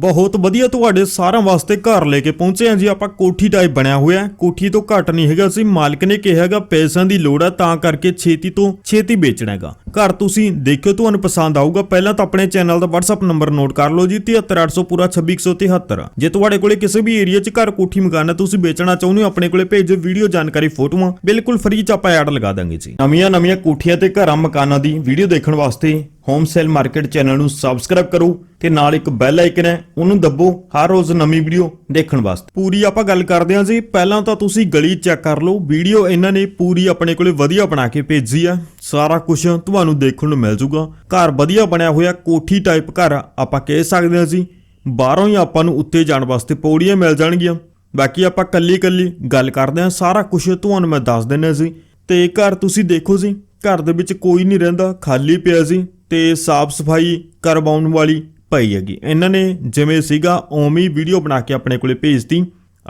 ਬਹੁਤ ਵਧੀਆ ਤੁਹਾਡੇ ਸਾਰਿਆਂ ਵਾਸਤੇ ਘਰ ਲੈ ਕੇ ਪਹੁੰਚੇ ਹਾਂ ਜੀ। ਆਪਾਂ ਕੋਠੀ ਟਾਈਪ ਬਣਿਆ ਹੋਇਆ ਕੋਠੀ ਤੋਂ ਘੱਟ ਨਹੀਂ ਹੈਗਾ। ਸੀ ਮਾਲਕ ਨੇ ਕਿਹਾ ਪੈਸਿਆਂ ਦੀ ਲੋੜ ਹੈ, ਤਾਂ ਕਰਕੇ ਛੇਤੀ ਤੋਂ ਛੇਤੀ ਵੇਚਣਾ ਹੈਗਾ। ਘਰ ਤੁਸੀਂ ਦੇਖਿਓ, ਤੁਹਾਨੂੰ ਪਸੰਦ ਆਊਗਾ। ਪਹਿਲਾਂ ਤਾਂ ਆਪਣੇ ਚੈਨਲ ਦਾ WhatsApp ਨੰਬਰ ਨੋਟ ਕਰ ਲਓ ਜੀ 73800 ਪੂਰਾ 26173 ਜੇ ਤੁਹਾਡੇ ਕੋਲੇ ਕਿਸੇ ਵੀ ਏਰੀਆ 'ਚ ਘਰ ਕੋਠੀ ਮਕਾਨ ਹੈ, ਤੁਸੀਂ ਵੇਚਣਾ ਚਾਹੁੰਦੇ ਹੋ, ਆਪਣੇ ਕੋਲੇ ਭੇਜੋ ਵੀਡੀਓ ਜਾਣਕਾਰੀ, ਫੋਟੋਆਂ। ਬਿਲਕੁਲ ਫ੍ਰੀ 'ਚ ਆਪਾਂ ਐਡ ਲਗਾ ਦਾਂਗੇ ਜੀ। ਨਵੀਆਂ ਨਵੀਆਂ ਕੋਠੀਆਂ ਤੇ ਘਰਾਂ ਮਕਾਨਾਂ ਦੀ ਵੀਡੀਓ ਦੇਖਣ ਵਾਸਤੇ ਹੋਮ ਸੇਲ ਮਾਰਕੀਟ ਚੈਨਲ ਨੂੰ ਸਬਸਕ੍ਰਾਈਬ ਕਰੋ ਤੇ ਨਾਲ ਇੱਕ ਬੈਲ ਆਈਕਨ ਹੈ, ਉਹਨੂੰ ਦੱਬੋ ਹਰ ਰੋਜ਼ ਨਵੀਂ ਵੀਡੀਓ ਦੇਖਣ ਵਾਸਤੇ। ਪੂਰੀ ਆਪਾਂ ਗੱਲ ਕਰਦੇ ਹਾਂ ਜੀ। ਪਹਿਲਾਂ ਤਾਂ ਤੁਸੀਂ ਗਲੀ ਚੈੱਕ ਕਰ ਲਓ। ਵੀਡੀਓ ਇਹਨਾਂ ਨੇ ਪੂਰੀ ਆਪਣੇ ਕੋਲੇ ਵਧੀਆ ਬਣਾ ਕੇ ਭੇਜੀ ਆ। ਸਾਰਾ ਕੁਝ ਤੁਹਾਨੂੰ ਦੇਖਣ ਨੂੰ ਮਿਲ ਜੂਗਾ। ਘਰ ਵਧੀਆ ਬਣਿਆ ਹੋਇਆ ਕੋਠੀ ਟਾਈਪ ਘਰ ਆਪਾਂ ਕਹਿ ਸਕਦੇ ਹਾਂ ਜੀ। ਬਾਹਰੋਂ ਹੀ ਆਪਾਂ ਨੂੰ ਉੱਤੇ ਜਾਣ ਵਾਸਤੇ ਪੌੜੀਆਂ ਮਿਲ ਜਾਣਗੀਆਂ। ਬਾਕੀ ਆਪਾਂ ਕੱਲੀ ਕੱਲੀ ਗੱਲ ਕਰਦੇ ਹਾਂ। ਸਾਰਾ ਕੁਝ ਤੁਹਾਨੂੰ ਮੈਂ ਦੱਸ ਦਿੰਦਾ ਜੀ। ਤੇ ਘਰ ਤੁਸੀਂ ਦੇਖੋ ਜੀ। ਘਰ ਦੇ ਵਿੱਚ ਕੋਈ ਨਹੀਂ ਰਹਿੰਦਾ, ਖਾਲੀ ਪਿਆ ਜੀ। ਤੇ ਸਾਫ਼ ਸਫ਼ਾਈ ਕਰਵਾਉਣ ਵਾਲੀ ਪਈ ਹੈਗੀ। ਇਹਨਾਂ ਨੇ ਜਿਵੇਂ ਸੀਗਾ ਉਵੇਂ ਵੀਡੀਓ ਬਣਾ ਕੇ ਆਪਣੇ ਕੋਲੇ ਭੇਜਤੀ।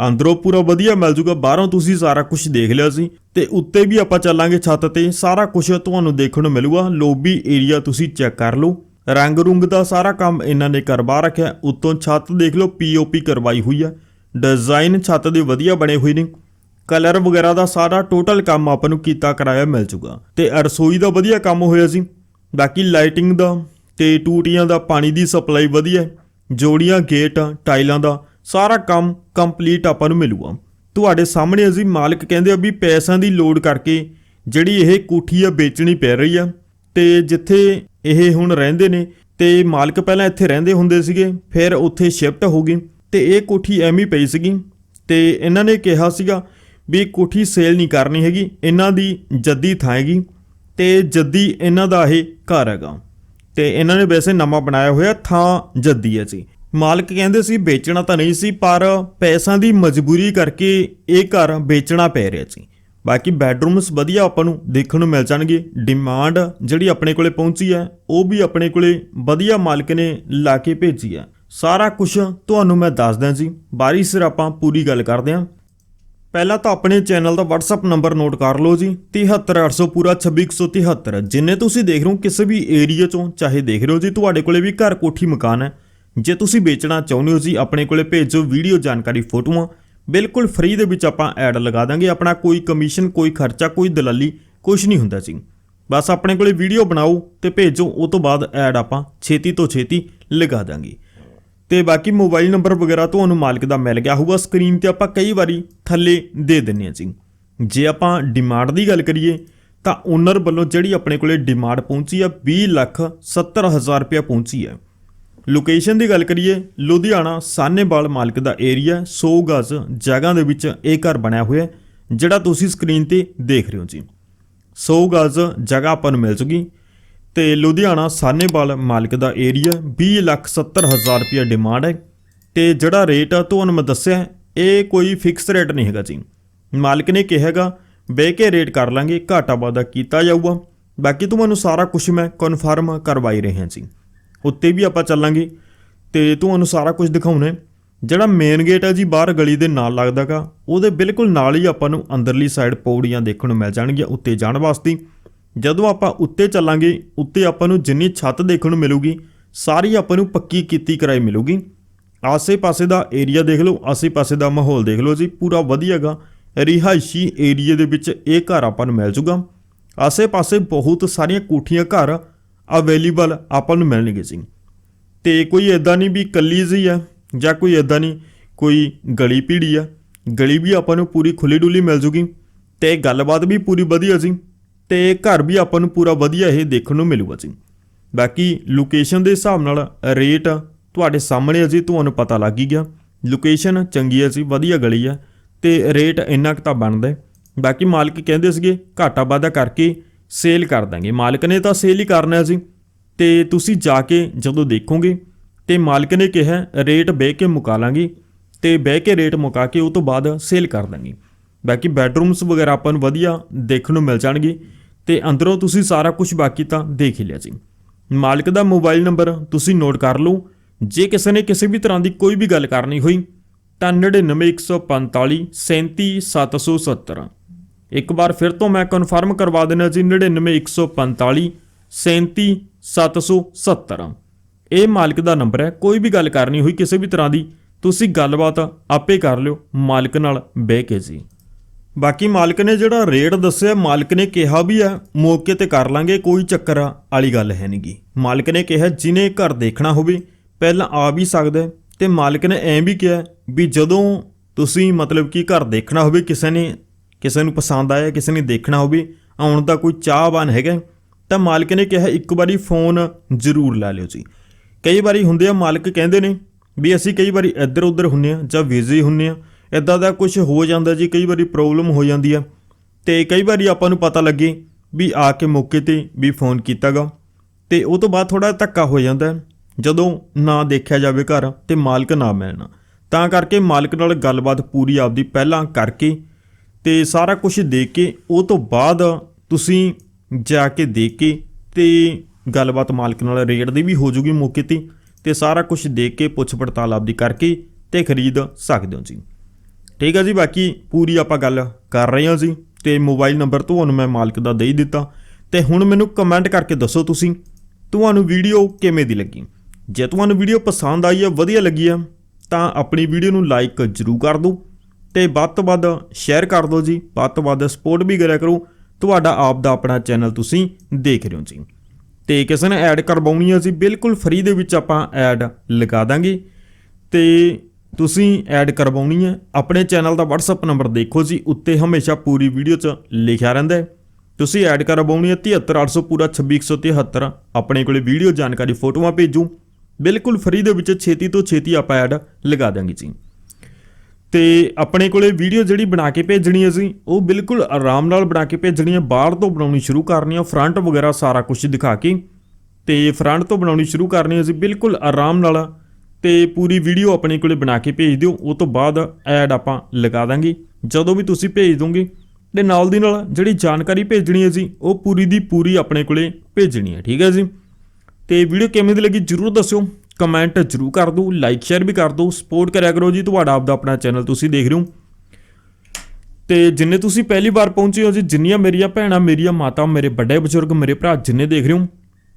ਅੰਦਰੋਂ ਪੂਰਾ ਵਧੀਆ ਮਿਲ ਜੂਗਾ, ਬਾਹਰੋਂ ਤੁਸੀਂ ਸਾਰਾ ਕੁਝ ਦੇਖ ਲਿਆ ਸੀ। ਤੇ ਉੱਤੇ ਵੀ ਆਪਾਂ ਚੱਲਾਂਗੇ ਛੱਤ ਤੇ, ਸਾਰਾ ਕੁਝ ਤੁਹਾਨੂੰ ਦੇਖਣ ਨੂੰ ਮਿਲੂਗਾ। ਲੋਬੀ ਏਰੀਆ ਤੁਸੀਂ ਚੈੱਕ ਕਰ ਲਓ। ਰੰਗ ਰੁੰਗ ਦਾ ਸਾਰਾ ਕੰਮ ਇਹਨਾਂ ਨੇ ਕਰਵਾ ਰੱਖਿਆ। ਉੱਤੋਂ ਛੱਤ ਦੇਖ ਲਓ ਪੀਓਪੀ ਕਰਵਾਈ ਹੋਈ ਆ। ਡਿਜ਼ਾਈਨ ਛੱਤ ਦੇ ਵਧੀਆ ਬਣੇ ਹੋਏ ਨੇ। ਕਲਰ ਵਗੈਰਾ ਦਾ ਸਾਰਾ ਟੋਟਲ ਕੰਮ ਆਪਾਂ ਨੂੰ ਕੀਤਾ ਕਰਾਇਆ ਮਿਲ ਜੂਗਾ। ਤੇ ਰਸੋਈ ਦਾ ਵਧੀਆ ਕੰਮ ਹੋਇਆ ਸੀ। ਬਾਕੀ ਲਾਈਟਿੰਗ ਦਾ ਤੇ ਟੂਟੀਆਂ ਦਾ ਪਾਣੀ ਦੀ ਸਪਲਾਈ ਵਧੀਆ ਜੋੜੀਆਂ, ਗੇਟ, ਟਾਈਲਾਂ ਦਾ ਸਾਰਾ ਕੰਮ ਕੰਪਲੀਟ ਆਪਾਂ ਨੂੰ ਮਿਲੂਗਾ। ਤੁਹਾਡੇ ਸਾਹਮਣੇ ਅਸੀਂ ਮਾਲਕ ਕਹਿੰਦੇ ਆ ਵੀ ਪੈਸਿਆਂ ਦੀ ਲੋੜ ਕਰਕੇ ਜਿਹੜੀ ਇਹ ਕੋਠੀ ਆ ਵੇਚਣੀ ਪੈ ਰਹੀ ਆ। ਤੇ ਜਿੱਥੇ ਇਹ ਹੁਣ ਰਹਿੰਦੇ ਨੇ, ਤੇ ਮਾਲਕ ਪਹਿਲਾਂ ਇੱਥੇ ਰਹਿੰਦੇ ਹੁੰਦੇ ਸੀਗੇ, ਫਿਰ ਉੱਥੇ ਸ਼ਿਫਟ ਹੋ ਗਏ ਤੇ ਇਹ ਕੋਠੀ ਐਵੇਂ ਪਈ ਸੀਗੀ। ਤੇ ਇਹਨਾਂ ਨੇ ਕਿਹਾ ਸੀਗਾ ਵੀ ਕੋਠੀ ਸੇਲ ਨਹੀਂ ਕਰਨੀ ਹੈਗੀ, ਇਹਨਾਂ ਦੀ ਜੱਦੀ ਥਾਂ ਹੈਗੀ। ਤੇ ਜੱਦੀ ਇਹਨਾਂ ਦਾ ਇਹ ਘਰ ਹੈਗਾ। ਤੇ ਇਹਨਾਂ ਨੇ ਵੈਸੇ ਨਵਾਂ ਬਣਾਇਆ ਹੋਇਆ, ਥਾਂ ਜੱਦੀ ਹੈ ਜੀ। ਮਾਲਕ ਕਹਿੰਦੇ ਸੀ, ਵੇਚਣਾ ਤਾਂ ਨਹੀਂ ਸੀ, ਪਰ ਪੈਸਿਆਂ ਦੀ ਮਜਬੂਰੀ ਕਰਕੇ ਇਹ ਘਰ ਵੇਚਣਾ ਪੈ ਰਿਹਾ ਸੀ ਬਾਕੀ ਬੈਡਰੂਮਸ ਵਧੀਆ ਆਪਾਂ ਨੂੰ ਦੇਖਣ ਨੂੰ ਮਿਲ ਜਾਣਗੇ। ਡਿਮਾਂਡ ਜਿਹੜੀ ਆਪਣੇ ਕੋਲੇ ਪਹੁੰਚੀ ਹੈ, ਉਹ ਵੀ ਆਪਣੇ ਕੋਲੇ ਵਧੀਆ ਮਾਲਕ ਨੇ ਲਾ ਕੇ ਭੇਜੀ ਹੈ। ਸਾਰਾ ਕੁਝ ਤੁਹਾਨੂੰ ਮੈਂ ਦੱਸਦਾ ਜੀ। ਬਾਰੀ ਸਿਰ ਆਪਾਂ ਪੂਰੀ ਗੱਲ ਕਰਦੇ ਹਾਂ। ਪਹਿਲਾਂ ਤਾਂ ਆਪਣੇ ਚੈਨਲ ਦਾ WhatsApp ਨੰਬਰ ਨੋਟ ਕਰ ਲਓ ਜੀ 73800 ਪੂਰਾ 26173 ਜਿੰਨੇ ਤੁਸੀਂ ਦੇਖ ਰਹੇ ਹੋ ਕਿਸੇ ਵੀ ਏਰੀਆ ਚੋਂ, ਚਾਹੇ ਦੇਖ ਰਹੇ ਹੋ ਜੀ, ਤੁਹਾਡੇ ਕੋਲੇ ਵੀ ਘਰ ਕੋਠੀ ਮਕਾਨ ਹੈ। ਜੇ ਤੁਸੀਂ ਵੇਚਣਾ ਚਾਹੁੰਦੇ ਹੋ ਜੀ, ਆਪਣੇ ਕੋਲੇ ਭੇਜੋ ਵੀਡੀਓ ਜਾਣਕਾਰੀ ਫੋਟੋਆਂ। ਬਿਲਕੁਲ ਫ੍ਰੀ ਦੇ ਵਿੱਚ ਆਪਾਂ ਐਡ ਲਗਾ ਦਾਂਗੇ, ਆਪਣਾ ਕੋਈ ਕਮਿਸ਼ਨ ਕੋਈ ਖਰਚਾ, ਕੋਈ ਦਲਾਲੀ ਕੁਝ ਨਹੀਂ ਹੁੰਦਾ ਜੀ। ਬਸ ਆਪਣੇ ਕੋਲੇ ਵੀਡੀਓ ਬਣਾਓ ਤੇ ਭੇਜੋ, ਉਹ ਤੋਂ ਬਾਅਦ ਐਡ ਆਪਾਂ ਛੇਤੀ ਤੋਂ ਛੇਤੀ ਲਗਾ ਦਾਂਗੇ। ਤੇ ਬਾਕੀ ਮੋਬਾਈਲ ਨੰਬਰ ਵਗੈਰਾ ਤੁਹਾਨੂੰ ਮਾਲਕ ਦਾ ਮਿਲ ਗਿਆ ਹੋਊਗਾ। ਸਕਰੀਨ ਤੇ ਆਪਾਂ ਕਈ ਵਾਰੀ ਥੱਲੇ ਦੇ ਦਿੰਨੇ ਆ ਜੀ। ਜੇ ਆਪਾਂ ਡਿਮਾਂਡ ਦੀ ਗੱਲ ਕਰੀਏ, ਤਾਂ ਓਨਰ ਵੱਲੋਂ ਜਿਹੜੀ ਆਪਣੇ ਕੋਲੇ ਡਿਮਾਂਡ ਪਹੁੰਚੀ ਆ 20 ਲੱਖ 70 ਹਜ਼ਾਰ ਰੁਪਇਆ ਪਹੁੰਚੀ ਹੈ ਲੋਕੇਸ਼ਨ ਦੀ ਗੱਲ ਕਰੀਏ, ਲੁਧਿਆਣਾ ਸਾਨੇਵਾਲ ਮਾਲਕ ਦਾ ਏਰੀਆ 100 ਗਜ਼ ਜਗ੍ਹਾ ਦੇ ਵਿੱਚ ਇਹ ਘਰ ਬਣਿਆ ਹੋਇਆ ਜਿਹੜਾ ਤੁਸੀਂ ਸਕਰੀਨ ਤੇ ਦੇਖ ਰਹੇ ਹੋ ਜੀ। 100 ਗਜ਼ ਜਗ੍ਹਾ ਆਪਾਂ ਨੂੰ ਮਿਲ ਜੂਗੀ। ਤੇ ਲੁਧਿਆਣਾ ਸਾਨੇਵਾਲ ਮਾਲਕ ਦਾ ਏਰੀਆ 20 ਲੱਖ 70 ਹਜ਼ਾਰ ਰੁਪਏ ਡਿਮਾਂਡ ਹੈ ਤੇ ਜਿਹੜਾ ਰੇਟ ਆ, ਤੁਹਾਨੂੰ ਮੈਂ ਦੱਸਿਆ, ਇਹ ਕੋਈ ਫਿਕਸ ਰੇਟ ਨਹੀਂ ਹੈਗਾ ਜੀ। ਮਾਲਕ ਨੇ ਕਿਹਾਗਾ ਬਹਿ ਕੇ ਰੇਟ ਕਰ ਲਾਂਗੇ, ਘਾਟਾ ਵਾਧਾ ਕੀਤਾ ਜਾਊਗਾ। ਬਾਕੀ ਤੁਹਾਨੂੰ ਸਾਰਾ ਕੁਝ ਮੈਂ ਕਨਫਰਮ ਕਰਵਾਈ ਰਿਹਾ ਜੀ। ਉੱਤੇ ਵੀ ਆਪਾਂ ਚੱਲਾਂਗੇ ਤੇ ਤੁਹਾਨੂੰ ਸਾਰਾ ਕੁਝ ਦਿਖਾਉਣਾ ਜਿਹੜਾ ਮੇਨ ਗੇਟ ਹੈ ਜੀ, ਬਾਹਰ ਗਲੀ ਦੇ ਨਾਲ ਲੱਗਦਾਗਾ ਉਹਦੇ ਬਿਲਕੁਲ ਨਾਲ ਹੀ ਆਪਾਂ ਨੂੰ ਅੰਦਰਲੀ ਸਾਈਡ ਪੌੜੀਆਂ ਦੇਖਣ ਨੂੰ ਮਿਲ ਜਾਣਗੀਆਂ, ਉੱਤੇ ਜਾਣ ਵਾਸਤੇ। ਜਦੋਂ ਆਪਾਂ ਉੱਤੇ ਚੱਲਾਂਗੇ, ਉੱਤੇ ਆਪਾਂ ਨੂੰ ਜਿੰਨੀ ਛੱਤ ਦੇਖਣ ਨੂੰ ਮਿਲੂਗੀ, ਸਾਰੀ ਆਪਾਂ ਨੂੰ ਪੱਕੀ ਕੀਤੀ ਕਰਾਈ ਮਿਲੂਗੀ। ਆਸੇ-ਪਾਸੇ ਦਾ ਏਰੀਆ ਦੇਖ ਲਓ, ਆਸੇ-ਪਾਸੇ ਦਾ ਮਾਹੌਲ ਦੇਖ ਲਓ ਜੀ, ਪੂਰਾ ਵਧੀਆਗਾ। ਰਿਹਾਇਸ਼ੀ ਏਰੀਆ ਦੇ ਵਿੱਚ ਇਹ ਘਰ ਆਪਾਂ ਨੂੰ ਮਿਲ ਜੂਗਾ। ਆਸੇ-ਪਾਸੇ ਬਹੁਤ ਸਾਰੀਆਂ ਕੋਠੀਆਂ ਘਰ ਅਵੇਲੇਬਲ ਆਪਾਂ ਨੂੰ ਮਿਲਣਗੇ ਜੀ। ਤੇ ਕੋਈ ਇਦਾਂ ਨਹੀਂ ਵੀ ਕੱਲੀ ਜੀ ਆ, ਜਾਂ ਕੋਈ ਇਦਾਂ ਨਹੀਂ, ਕੋਈ ਗਲੀ ਪੀੜੀ ਆ। ਗਲੀ ਵੀ ਆਪਾਂ ਨੂੰ ਪੂਰੀ ਖੁੱਲੀ ਡੁੱਲੀ ਮਿਲ ਜੂਗੀ ਤੇ ਗੱਲਬਾਤ ਵੀ ਪੂਰੀ ਵਧੀਆ ਜੀ। ਤੇ ਘਰ ਵੀ ਆਪਾਂ ਨੂੰ ਪੂਰਾ ਵਧੀਆ ਇਹ ਦੇਖਣ ਨੂੰ ਮਿਲੂਗਾ ਜੀ। ਬਾਕੀ ਲੋਕੇਸ਼ਨ ਦੇ ਹਿਸਾਬ ਨਾਲ ਰੇਟ ਤੁਹਾਡੇ ਸਾਹਮਣੇ ਅਜੀ ਤੁਹਾਨੂੰ ਪਤਾ ਲੱਗ ਹੀ ਗਿਆ। ਲੋਕੇਸ਼ਨ ਚੰਗੀ ਹੈ ਜੀ, ਵਧੀਆ ਗਲੀ ਆ ਤੇ ਰੇਟ ਇੰਨਾ ਕੁ ਤਾਂ ਬਣਦਾ ਬਾਕੀ ਮਾਲਕ ਕਹਿੰਦੇ ਸੀਗੇ, ਘਾਟਾ ਵਾਧਾ ਕਰਕੇ ਸੇਲ ਕਰ ਦਾਂਗੇ। ਮਾਲਕ ਨੇ ਤਾਂ ਸੇਲ ਹੀ ਕਰਨਾ ਸੀ ਤੇ ਤੁਸੀਂ ਜਾ ਕੇ ਜਦੋਂ ਦੇਖੋਗੇ ਤੇ ਮਾਲਕ ਨੇ ਕਿਹਾ ਰੇਟ ਬਹਿ ਕੇ ਮੁਕਾ ਲਾਂਗੇ ਤੇ ਬਹਿ ਕੇ ਰੇਟ ਮੁਕਾ ਕੇ ਉਹ ਤੋਂ ਬਾਅਦ ਸੇਲ ਕਰ ਦਾਂਗੇ। ਬਾਕੀ ਬੈਡਰੂਮਸ ਵਗੈਰਾ ਆਪਾਂ ਨੂੰ ਵਧੀਆ ਦੇਖਣ ਨੂੰ ਮਿਲ ਜਾਣਗੇ। ਤੇ ਅੰਦਰੋਂ ਤੁਸੀਂ ਸਾਰਾ ਕੁਝ ਬਾਕੀ ਤਾਂ ਦੇਖ ਹੀ ਲਿਆ ਜੀ ਮਾਲਕ ਦਾ ਮੋਬਾਈਲ ਨੰਬਰ ਤੁਸੀਂ ਨੋਟ ਕਰ ਲਓ। ਜੇ ਕਿਸੇ ਨੇ ਕਿਸੇ ਵੀ ਤਰ੍ਹਾਂ ਦੀ ਕੋਈ ਵੀ ਗੱਲ ਕਰਨੀ ਹੋਈ, ਤਾਂ 99145 37770 ਇੱਕ ਵਾਰ ਫਿਰ ਤੋਂ ਮੈਂ ਕਨਫਰਮ ਕਰਵਾ ਦੇਣਾ ਜੀ 99145 37770 ਇਹ ਮਾਲਕ ਦਾ ਨੰਬਰ ਹੈ। ਕੋਈ ਵੀ ਗੱਲ ਕਰਨੀ ਹੋਈ ਕਿਸੇ ਵੀ ਤਰ੍ਹਾਂ ਦੀ, ਤੁਸੀਂ ਗੱਲਬਾਤ ਆਪੇ ਕਰ ਲਿਓ। ਮਾਲਕ ਨਾਲ ਬਹਿ ਕੇ ਜੀ। ਬਾਕੀ ਮਾਲਕ ਨੇ ਜਿਹੜਾ ਰੇਟ ਦੱਸਿਆ, ਮਾਲਕ ਨੇ ਕਿਹਾ ਵੀ ਆ, ਮੌਕੇ ਤੇ ਕਰ ਲਾਂਗੇ, ਕੋਈ ਚੱਕਰ ਵਾਲੀ ਗੱਲ ਹੈ ਨਹੀਂਗੀ ਮਾਲਕ ਨੇ ਕਿਹਾ, ਜਿਨੇ ਘਰ ਦੇਖਣਾ ਹੋਵੇ, ਪਹਿਲਾਂ ਆ ਵੀ ਸਕਦਾ ਹੈ, ਤੇ ਮਾਲਕ ਨੇ ਐਂ ਵੀ ਕਿਹਾ ਵੀ ਜਦੋਂ ਤੁਸੀਂ ਮਤਲਬ ਕਿ ਘਰ ਦੇਖਣਾ ਹੋਵੇ, ਕਿਸੇ ਨੇ, ਕਿਸੇ ਨੂੰ ਪਸੰਦ ਆਇਆ, ਕਿਸੇ ਨੇ ਦੇਖਣਾ ਹੋਵੇ, ਆਉਣ ਦਾ ਕੋਈ ਚਾਹਵਾਨ ਹੈਗਾ, ਤਾਂ ਮਾਲਕ ਨੇ ਕਿਹਾ, ਇੱਕ ਵਾਰੀ ਫੋਨ ਜ਼ਰੂਰ ਲਾ ਲਿਓ ਜੀ। ਕਈ ਵਾਰੀ ਹੁੰਦੇ ਆ, ਮਾਲਕ ਕਹਿੰਦੇ ਨੇ ਵੀ ਅਸੀਂ ਕਈ ਵਾਰੀ ਇੱਧਰ ਉੱਧਰ ਹੁੰਨੇ ਆ ਜਾਂ ਬਿਜ਼ੀ ਹੁੰਨੇ ਆ ਇਦਾਂ ਦਾ ਕੁਝ ਹੋ ਜਾਂਦਾ ਜੀ, ਕਈ ਵਾਰੀ ਪ੍ਰੋਬਲਮ ਹੋ ਜਾਂਦੀ ਆ। ਤੇ ਕਈ ਵਾਰੀ ਆਪਾਂ ਨੂੰ ਪਤਾ ਲੱਗੇ ਵੀ ਆ ਕੇ ਮੌਕੇ ਤੇ ਵੀ ਫੋਨ ਕੀਤਾਗਾ। ਤੇ ਉਹ ਤੋਂ ਬਾਅਦ ਥੋੜਾ ਧੱਕਾ ਹੋ ਜਾਂਦਾ ਜਦੋਂ ਨਾ ਦੇਖਿਆ ਜਾਵੇ ਘਰ ਤੇ ਮਾਲਕ ਨਾ ਮਿਲਣਾ। ਤਾਂ ਕਰਕੇ ਮਾਲਕ ਨਾਲ ਗੱਲਬਾਤ ਪੂਰੀ ਆਪਦੀ ਪਹਿਲਾਂ ਕਰਕੇ ਤੇ ਸਾਰਾ ਕੁਝ ਦੇਖ ਕੇ, ਉਹ ਤੋਂ ਬਾਅਦ ਤੁਸੀਂ ਜਾ ਕੇ ਦੇਖ ਕੇ ਤੇ ਗੱਲਬਾਤ ਮਾਲਕ ਨਾਲ ਰੇਟ ਦੀ ਵੀ ਹੋ ਜੂਗੀ ਮੌਕੇ ਤੇ। ਤੇ ਸਾਰਾ ਕੁਝ ਦੇਖ ਕੇ ਪੁੱਛ ਪੜਤਾਲ ਆਪਦੀ ਕਰਕੇ ਤੇ ਖਰੀਦ ਸਕਦੇ ਹੋ ਜੀ। ਠੀਕ ਹੈ ਜੀ, ਬਾਕੀ ਪੂਰੀ ਆਪਾਂ ਗੱਲ ਕਰ ਰਹੇ ਹਾਂ ਜੀ ਤੇ ਮੋਬਾਈਲ ਨੰਬਰ ਤੁਹਾਨੂੰ ਮੈਂ ਮਾਲਕ ਦਾ ਦੇ ਹੀ ਦਿੱਤਾ। ਤੇ ਹੁਣ ਮੈਨੂੰ ਕਮੈਂਟ ਕਰਕੇ ਦੱਸੋ ਤੁਸੀਂ, ਤੁਹਾਨੂੰ ਵੀਡੀਓ ਕਿਵੇਂ ਦੀ ਲੱਗੀ? ਜੇ ਤੁਹਾਨੂੰ ਵੀਡੀਓ ਪਸੰਦ ਆਈ ਹੈ ਵਧੀਆ ਲੱਗੀ ਹੈ ਤਾਂ ਆਪਣੀ ਵੀਡੀਓ ਨੂੰ ਲਾਈਕ ਜ਼ਰੂਰ ਕਰ ਦਿਓ ਤੇ ਵੱਧ ਤੋਂ ਵੱਧ ਸ਼ੇਅਰ ਕਰ ਦਿਓ ਜੀ, ਵੱਧ ਤੋਂ ਵੱਧ ਸਪੋਰਟ ਵੀ ਕਰਿਆ ਕਰੋ, ਤੁਹਾਡਾ ਆਪ ਦਾ ਆਪਣਾ ਚੈਨਲ ਤੁਸੀਂ ਦੇਖ ਰਹੇ ਹੋ ਜੀ। ਤੇ ਕਿਸੇ ਨੇ ਐਡ ਕਰਵਾਉਣੀ ਹੈ ਜੀ, ਬਿਲਕੁਲ ਫ੍ਰੀ ਦੇ ਵਿੱਚ ਆਪਾਂ ਐਡ ਲਗਾ ਦਾਂਗੇ। ਤੇ ਤੁਸੀਂ ਐਡ ਕਰਵਾਉਣੀ ਹੈ। ਆਪਣੇ ਚੈਨਲ ਦਾ WhatsApp ਨੰਬਰ ਦੇਖੋ ਜੀ, ਉੱਤੇ ਹਮੇਸ਼ਾ ਪੂਰੀ ਵੀਡੀਓ 'ਚ ਲਿਖਿਆ ਰਹਿੰਦਾ ਹੈ। ਤੁਸੀਂ ਐਡ ਕਰਵਾਉਣੀ ਹੈ 73800 ਪੂਰਾ 26173 ਆਪਣੇ ਕੋਲੇ ਵੀਡੀਓ ਜਾਣਕਾਰੀ ਫੋਟੋਆਂ ਭੇਜੋ। ਬਿਲਕੁਲ ਫ੍ਰੀ ਦੇ ਵਿੱਚ ਛੇਤੀ ਤੋਂ ਛੇਤੀ ਆਪਾਂ ਐਡ ਲਗਾ ਦਾਂਗੇ ਜੀ। ਤੇ ਆਪਣੇ ਕੋਲੇ ਵੀਡੀਓ ਜਿਹੜੀ ਬਣਾ ਕੇ ਭੇਜਣੀ ਹੈ ਜੀ, ਉਹ ਬਿਲਕੁਲ ਆਰਾਮ ਨਾਲ ਬਣਾ ਕੇ ਭੇਜਣੀ ਹੈ। ਬਾਹਰ ਤੋਂ ਬਣਾਉਣੀ ਸ਼ੁਰੂ ਕਰਨੀ ਹੈ ਫਰੰਟ ਵਗੈਰਾ ਸਾਰਾ ਕੁਝ ਦਿਖਾ ਕੇ। ਤੇ ਫਰੰਟ ਤੋਂ ਬਣਾਉਣੀ ਸ਼ੁਰੂ ਕਰਨੀ ਹੈ ਜੀ, ਬਿਲਕੁਲ ਆਰਾਮ ਨਾਲ ਤੇ ਪੂਰੀ ਵੀਡੀਓ ਆਪਣੇ ਕੋਲੇ ਬਣਾ ਕੇ ਭੇਜ ਦਿਓ, ਉਹ ਤੋਂ ਬਾਅਦ ਐਡ ਆਪਾਂ ਲਗਾ ਦਾਂਗੇ। ਜਦੋਂ ਵੀ ਤੁਸੀਂ ਭੇਜ ਦੋਗੇ, ਤੇ ਨਾਲ ਦੀ ਨਾਲ ਜਿਹੜੀ ਜਾਣਕਾਰੀ ਭੇਜਣੀ ਹੈ ਜੀ, ਉਹ ਪੂਰੀ ਦੀ ਪੂਰੀ ਆਪਣੇ ਕੋਲੇ ਭੇਜਣੀ ਹੈ, ਠੀਕ ਹੈ ਜੀ? ਤੇ ਵੀਡੀਓ ਕਿਵੇਂ ਦੀ ਲੱਗੀ ਜਰੂਰ ਦੱਸਿਓ ਕਮੈਂਟ ਜਰੂਰ ਕਰ ਦਿਓ ਲਾਈਕ ਸ਼ੇਅਰ ਵੀ ਕਰ ਦਿਓ ਸਪੋਰਟ ਕਰਿਆ ਕਰੋ ਜੀ, ਤੁਹਾਡਾ ਆਪਦਾ ਆਪਣਾ ਚੈਨਲ ਤੁਸੀਂ ਦੇਖ ਰਹੇ ਹੋ। ਤੇ ਜਿੰਨੇ ਤੁਸੀਂ ਪਹਿਲੀ ਵਾਰ ਪਹੁੰਚੇ ਹੋ ਜੀ, ਜਿੰਨੀਆਂ ਮੇਰੀਆਂ ਭੈਣਾਂ, ਮੇਰੀਆਂ ਮਾਤਾ ਮੇਰੇ ਵੱਡੇ ਬਜ਼ੁਰਗ, ਮੇਰੇ ਭਰਾ ਜਿੰਨੇ ਦੇਖ ਰਹੇ ਹੋ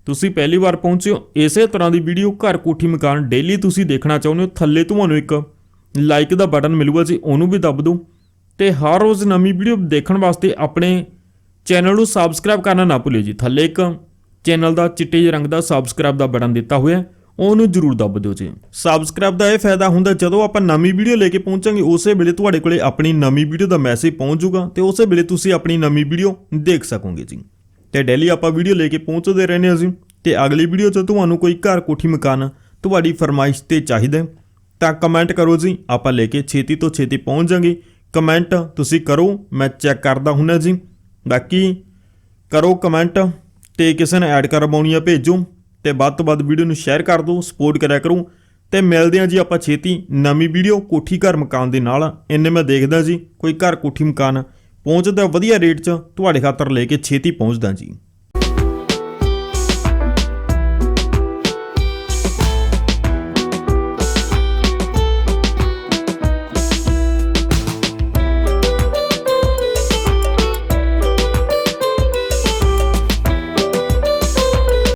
ਤੁਸੀਂ ਪਹਿਲੀ ਵਾਰ ਪਹੁੰਚੇ ਹੋ, ਇਸੇ ਤਰ੍ਹਾਂ ਦੀ ਵੀਡੀਓ ਘਰ ਕੋਠੀ ਮਕਾਨ ਡੇਲੀ ਤੁਸੀਂ ਦੇਖਣਾ ਚਾਹੁੰਦੇ ਹੋ, ਥੱਲੇ ਤੁਹਾਨੂੰ ਇੱਕ ਲਾਈਕ ਦਾ ਬਟਨ ਮਿਲੂਗਾ ਜੀ, ਉਹਨੂੰ ਵੀ ਦੱਬ ਦਿਓ ਤੇ ਹਰ ਰੋਜ਼ ਨਵੀਂ ਵੀਡੀਓ ਦੇਖਣ ਵਾਸਤੇ ਆਪਣੇ ਚੈਨਲ ਨੂੰ ਸਬਸਕ੍ਰਾਈਬ ਕਰਨਾ ਨਾ ਭੁੱਲਿਓ ਜੀ। ਥੱਲੇ ਇੱਕ ਚੈਨਲ ਦਾ ਚਿੱਟੇ ਜਿਹੇ ਰੰਗ ਦਾ ਸਬਸਕ੍ਰਾਈਬ ਦਾ ਬਟਨ ਦਿੱਤਾ ਹੋਇਆ ਉਹਨੂੰ ਜਰੂਰ ਦੱਬ ਦਿਓ ਜੀ। ਸਬਸਕ੍ਰਾਈਬ ਦਾ ਇਹ ਫਾਇਦਾ ਹੁੰਦਾ ਜਦੋਂ ਆਪਾਂ ਨਵੀਂ ਵੀਡੀਓ ਲੈ ਕੇ ਪਹੁੰਚਾਂਗੇ, ਉਸੇ ਵੇਲੇ ਤੁਹਾਡੇ ਕੋਲੇ ਆਪਣੀ ਨਵੀਂ ਵੀਡੀਓ ਦਾ ਮੈਸੇਜ ਪਹੁੰਚ ਜਾਊਗਾ ਤੇ ਉਸੇ ਵੇਲੇ ਤੁਸੀਂ ਆਪਣੀ ਨਵੀਂ ਵੀਡੀਓ ਦੇਖ ਸਕੋਗੇ ਜੀ। ਤੇ ਡੇਲੀ ਆਪਾਂ ਵੀਡੀਓ ਲੈ ਕੇ ਪਹੁੰਚਦੇ ਰਹਿੰਦੇ ਹਾਂ ਜੀ। ਤੇ ਅਗਲੀ ਵੀਡੀਓ 'ਚ ਤੁਹਾਨੂੰ ਕੋਈ ਘਰ ਕੋਠੀ ਮਕਾਨ ਤੁਹਾਡੀ ਫਰਮਾਇਸ਼ ਤੇ ਚਾਹੀਦਾ ਤਾਂ ਕਮੈਂਟ ਕਰੋ ਜੀ, ਆਪਾਂ ਲੈ ਕੇ ਛੇਤੀ ਤੋਂ ਛੇਤੀ ਪਹੁੰਚ ਜਾਾਂਗੇ ਕਮੈਂਟ ਤੁਸੀਂ ਕਰੋ, ਮੈਂ ਚੈੱਕ ਕਰਦਾ ਹੁੰਨਾ ਜੀ। ਬਾਕੀ ਕਰੋ ਕਮੈਂਟ ਤੇ ਕਿਸੇ ਨੇ ਐਡ ਕਰਵਾਉਣੀ ਆ ਭੇਜੋ ਤੇ ਵੱਧ ਤੋਂ ਵੱਧ ਵੀਡੀਓ ਨੂੰ ਸ਼ੇਅਰ ਕਰ ਦਿਓ ਸਪੋਰਟ ਕਰਿਆ ਕਰੋ। ਤੇ ਮਿਲਦੇ ਹਾਂ ਜੀ ਆਪਾਂ ਛੇਤੀ ਨਵੀਂ ਵੀਡੀਓ ਕੋਠੀ ਘਰ ਮਕਾਨ ਦੇ ਨਾਲ। ਇੰਨੇ ਮੈਂ ਦੇਖਦਾ ਜੀ, ਕੋਈ ਘਰ ਕੋਠੀ ਮਕਾਨ ਪਹੁੰਚਦਾ ਵਧੀਆ ਰੇਟ 'ਚ ਤੁਹਾਡੇ ਖਾਤਰ ਲੈ ਕੇ ਛੇਤੀ ਪਹੁੰਚਦਾ ਜੀ।